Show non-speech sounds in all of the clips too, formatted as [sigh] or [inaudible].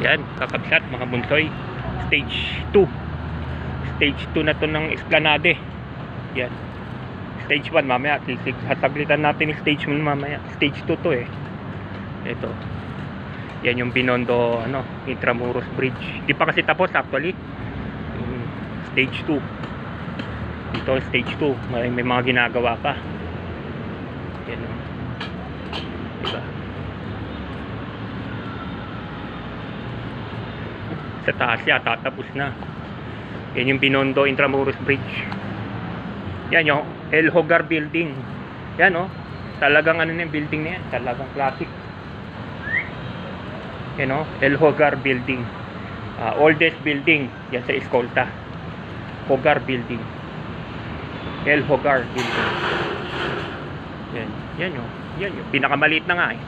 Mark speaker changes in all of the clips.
Speaker 1: Yan, kakabsat mga bunsoy. Stage 2. Stage 2 na to ng Esplanade. Yan. Stage 1 mamaya. Hataglitan natin yung stage 1 mamaya. Stage 2 to eh. Ito. Yan yung Binondo ano, Intramuros Bridge. Hindi pa kasi tapos actually. Stage 2. Dito stage 2. May, may mga ginagawa pa. Yan o. Diba? Sa taas yata tapos na. Yan yung Binondo Intramuros Bridge. Yan yung El Hogar Building. Yan o. Talagang ano na yung building na yan. Talagang classic. Yan o. El Hogar Building. Ah, oldest building. Yan sa Escolta. Hogar Building. El Hogar Building. Yan. Yan yun. Yan yun. Pinakamaliit na nga eh.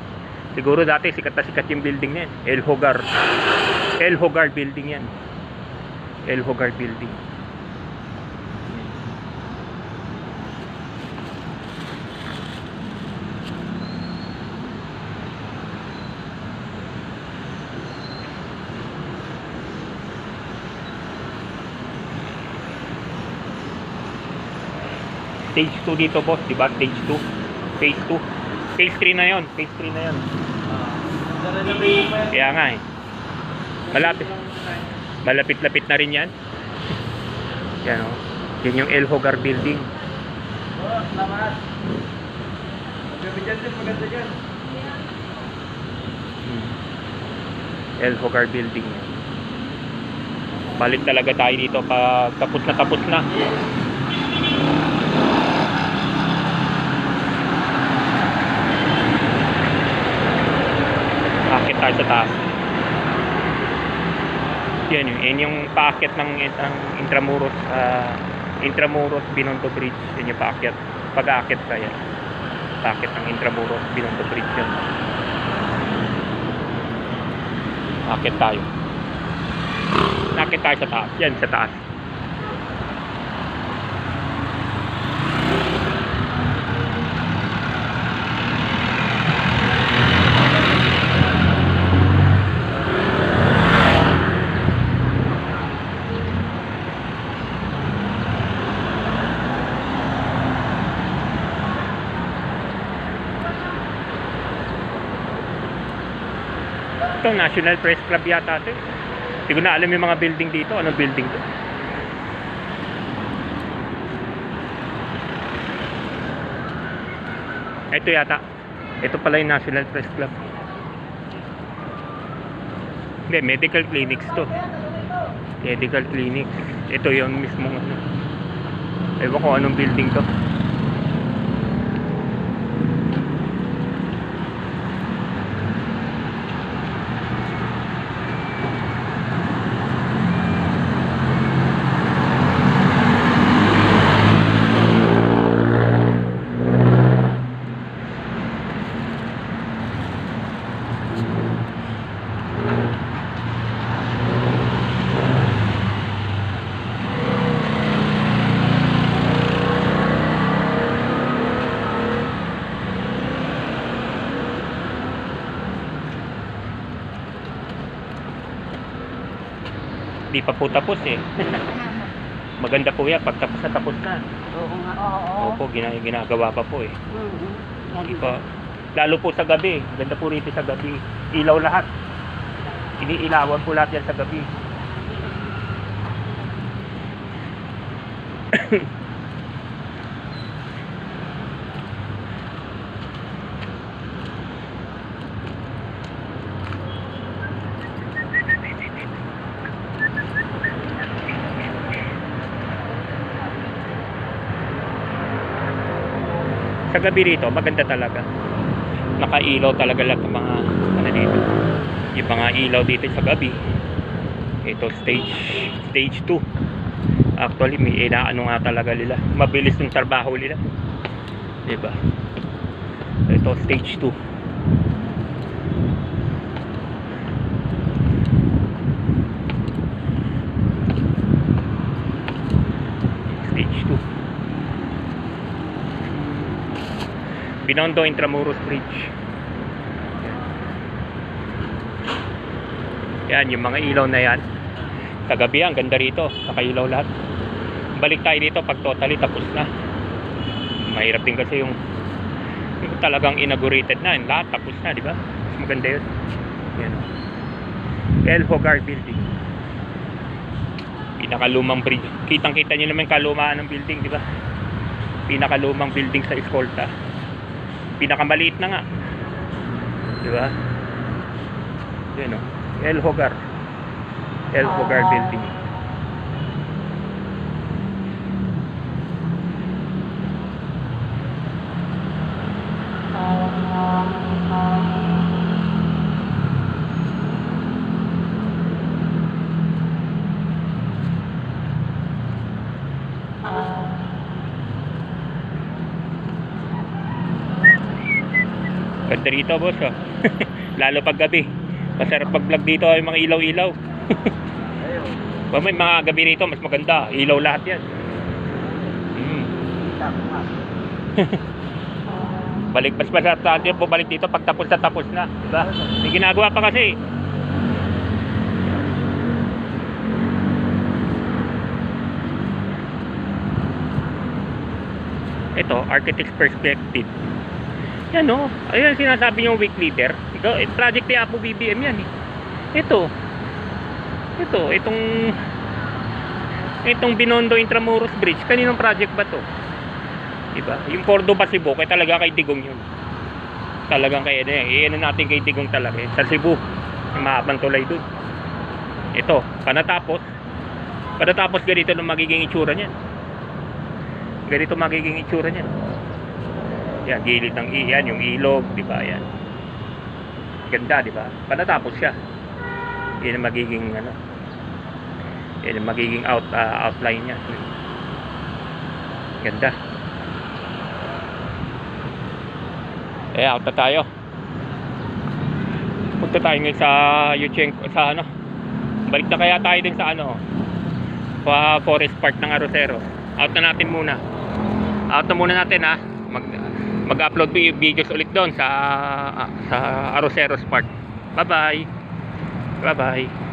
Speaker 1: Siguro dati sikat na sikat yung building na yan. El Hogar. El Hogar Building yan. El Hogar Building. Stage 2 dito boss, di ba? Stage 2. Phase 2. Phase 3 na yon. Phase 3 na yon. Kaya nga eh. Malapit. Malapit-lapit na rin yan. Yan o. Yan yung El Hogar Building.
Speaker 2: Salamat. Bibigyan din maganda dyan.
Speaker 1: El Hogar Building. Palit talaga tayo dito pag tapos na tapos na. Akit tayo sa taas. Yun. Yan yung paakit ng, ng Intramuros ah, Intramuros Binondo Bridge. Yan yung paakyat. Pag-aakit ka yan. Paakit ng Intramuros Binondo Bridge yan. Akit tayo. Nakit tayo sa taas. Yan, sa taas. Ito, National Press Club yata eh. Hindi ko na alam yung mga building dito. Anong building to? Ito yata. Ito pala yung National Press Club. Hindi, medical clinics to. Medical clinics. Ito yung mismong ano. Ewan ko anong building to. Di pa po tapos eh. [laughs] Maganda po yan pag tapos na tapos na.
Speaker 3: Oo nga, oo.
Speaker 1: Opo, gina ginagawa pa po eh.
Speaker 3: Mhm.
Speaker 1: Di pa, lalo po sa gabi. Ganda po rito sa gabi. Ilaw lahat. Iniilawan po lahat yan sa gabi. [coughs] [coughs] sa gabi rito, maganda talaga. Nakailaw talaga lahat ng mga ano dito. Yung mga ilaw dito sa gabi. Ito stage stage 2. Actually, may inaano nga talaga nila. Mabilis yung trabaho nila. 'Di ba? Ito stage 2. Stage 2. Binondo Intramuros Bridge. Yan, yung mga ilaw na yan. Kagabi ang ganda rito. Nakailaw lahat. Balik tayo dito pag totally tapos na. Mahirap din kasi yung, yung talagang inaugurated na. Yung lahat tapos na, di ba? Maganda yun. Yan. El Hogar Building. Pinakalumang bridge. Kitang-kita nyo naman kalumaan ng building, di ba? Pinakalumang building sa Escolta. Pinakamaliit na nga. Di ba? Yan o. El Hogar. El Hogar Building. Ganda rito, boss. Oh. [laughs] Lalo pag gabi. Masarap pag-vlog dito ay mga ilaw-ilaw.
Speaker 2: Ayun.
Speaker 1: Pag may mga gabi rito, mas maganda. Ilaw lahat yan. Mm. [laughs] Balik, mas masarap sa atin bumalik dito pag tapos na tapos na. Diba? May ginagawa pa kasi. Ito, architect's perspective. Yan o. Ayan sinasabi yung week leader. Ikaw, eh, project ni Apo BBM yan eh. Ito. Ito, itong itong Binondo Intramuros Bridge. Kaninong project ba to? Diba? Yung Cordoba Cebu, kaya talaga kay Digong yun. Talagang kaya na yan. Iyan natin kay Digong talaga. eh. Sa Cebu, yung mahabang tulay dun. Ito, panatapos. Panatapos ganito na magiging itsura niyan. Ganito magiging itsura niyan. Yan, gilid ng iyan, yung ilog, di ba? Yan. Ganda, di ba? Panatapos siya. Yan ang magiging ano. Yan ang magiging out ah, outline niya. Ganda. Eh, out na tayo. Punta tayo ngayon sa Yucheng, sa ano. Balik na kaya tayo din sa ano. Sa Forest Park ng Arosero. Out na natin muna. Out na muna natin ha. Mag mag-upload vi- videos ulit doon sa sa Arosero Park. Bye-bye. Bye-bye.